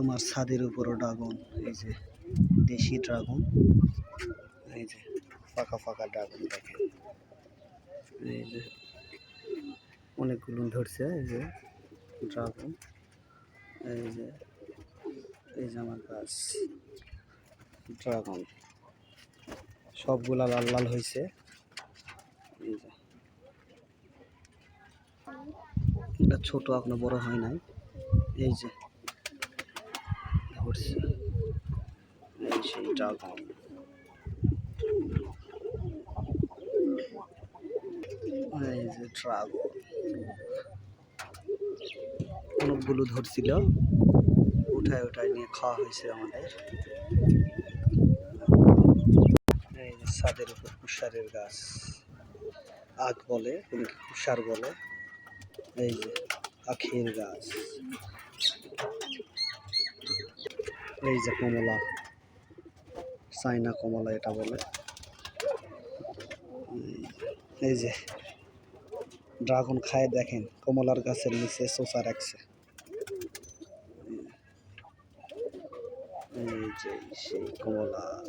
আমার ছাদের উপরও ড্রাগন, এই যে দেশি ড্রাগন, এই যে ফাঁকা ফাঁকা ড্রাগন দেখেন। এই যে অনেকগুলো ধরছে, এই যে ড্রাগন, এই যে এই যে আমার গাছ, ড্রাগন, সবগুলা লাল লাল হয়েছে ছোট এখনও বড় হয় নাই। এই যে এই যে অনেকগুলো ধরছিল। উঠায় উঠায় নিয়ে খাওয়া হয়েছে আমাদের। এই ছাদের উপর কুষারের গাছ। আখ বলে কুষার বলে। এই যে আখের গাছ। এই যে কমলা, চাইনা কমলা এটা বলে। এই- যে ড্রাগন খায়, দেখেন কমলার গাছের নিচে সোসা রাখছে। এই যে সেই কমলা।